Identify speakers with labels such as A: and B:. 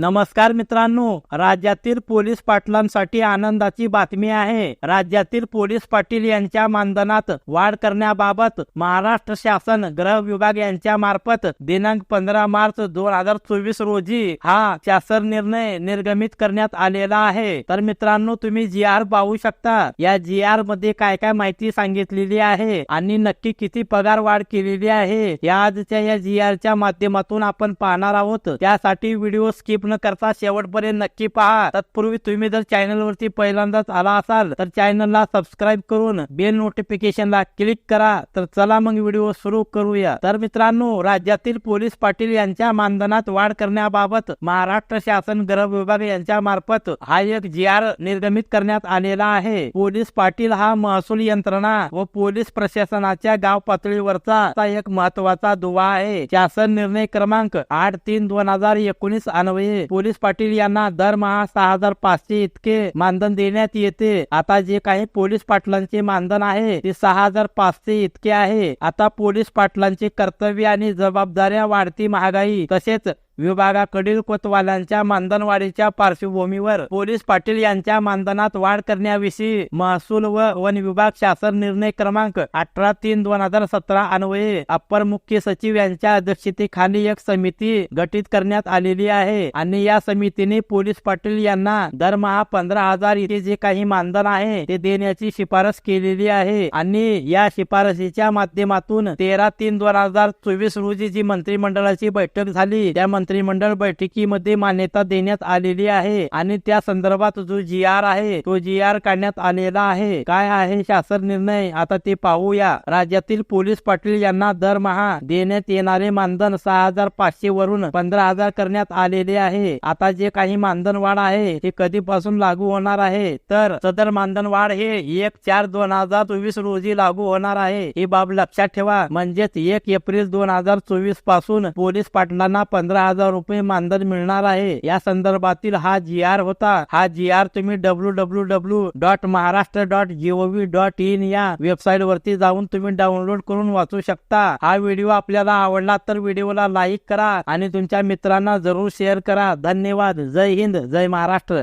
A: नमस्कार मित्रांनो राज्यातील पोलीस पाटलांसाठी आनंदाची बातमी आहे. राज्यातील पोलीस पाटील यांच्या मानधनात वाढ करण्याबाबत महाराष्ट्र शासन गृह विभाग यांच्या मार्फत दिनांक पंधरा मार्च दोन हजार चोवीस रोजी हा शासन निर्णय निर्गमित करण्यात आलेला आहे. तर मित्रांनो तुम्ही जी आर पाहू शकता. या जी आरमध्ये काय काय माहिती सांगितलेली आहे आणि नक्की किती पगार वाढ केलेली आहे या आजच्या या जी आर च्या माध्यमातून आपण पाहणार आहोत. त्यासाठी व्हिडिओ स्किप न करता शेवटपर्यंत नक्की पहा. तत्पूर्वी तुम्ही जर चॅनल वरती पहिल्यांदाच आला असाल तर चॅनलला सबस्क्राईब करून बेल नोटिफिकेशनला क्लिक करा. तर चला मग व्हिडिओ सुरू करूया. तर मित्रांनो राज्यातील पोलीस पाटील यांच्या मानधनात वाढ करण्याबाबत महाराष्ट्र शासन गृह विभाग यांच्या मार्फत हा एक जी आर निर्गमित करण्यात आलेला आहे. पोलीस पाटील हा महसूल यंत्रणा व पोलीस प्रशासनाच्या गाव पातळीवरचा एक महत्त्वाचा दुवा आहे. शासन निर्णय क्रमांक आठ तीन दोन हजार एकोणीस अन्वये पोलीस पाटील यांना दरमहा सहा हजार पाचशे इतके मानधन देण्यात येते. आता जे काही पोलीस पाटलांचे मानधन आहे ते सहा हजार पाचशे इतके आहे. आता पोलीस पाटलांचे कर्तव्य आणि जबाबदाऱ्या वाढती महागाई तसेच विभागाकडील कोतवालांच्या मानधनवाढीच्या पार्श्वभूमीवर पोलीस पाटील यांच्या मानधनात वाढ करण्याविषयी महसूल व वन विभाग शासन निर्णय क्रमांक अठरा तीन दोन हजार सतरा अन्वये अप्पर मुख्य सचिव यांच्या अध्यक्षतेखाली एक समिती गठीत करण्यात आलेली आहे. आणि या समितीने पोलीस पाटील यांना दरमहा पंधरा हजार इथे जे काही मानधन आहे ते देण्याची शिफारस केलेली आहे. आणि या शिफारसीच्या माध्यमातून तेरा तीन दोन हजार चोवीस रोजी जी मंत्रिमंडळाची बैठक झाली त्या मंत्रिमंडळ बैठकीमध्ये मान्यता देण्यात आलेली आहे आणि त्या संदर्भात जो जी आर आहे तो जी आर काढण्यात आलेला आहे. काय आहे शासन निर्णय? आता ते पाहूया. राज्यातील पोलीस पाटील यांना दरमहा देण्यात येणारे मानधन सहा हजार पाचशे वरून पंधरा हजार करण्यात आलेले आहे. आता जे काही मानधन वाढ आहे ते कधीपासून लागू होणार आहे? तर सदर मानधन वाढ हे एक चार दोन हजार चोवीस रोजी लागू होणार आहे. ही बाब लक्षात ठेवा. म्हणजेच एक एप्रिल दोन हजार चोवीसपासून पोलीस पाटलांना पंधरा हजार हजार रुपये मानधन मिळणार आहे. या संदर्भातील हा जी आर होता. हा जी आर तुम्ही W W W dot Maharashtra dot G O V dot in या वेबसाईट वरती जाऊन तुम्ही डाउनलोड करून वाचू शकता. हा व्हिडिओ आपल्याला आवडला तर व्हिडिओला लाईक करा आणि तुमच्या मित्रांना जरूर शेअर करा. धन्यवाद. जय हिंद. जय महाराष्ट्र.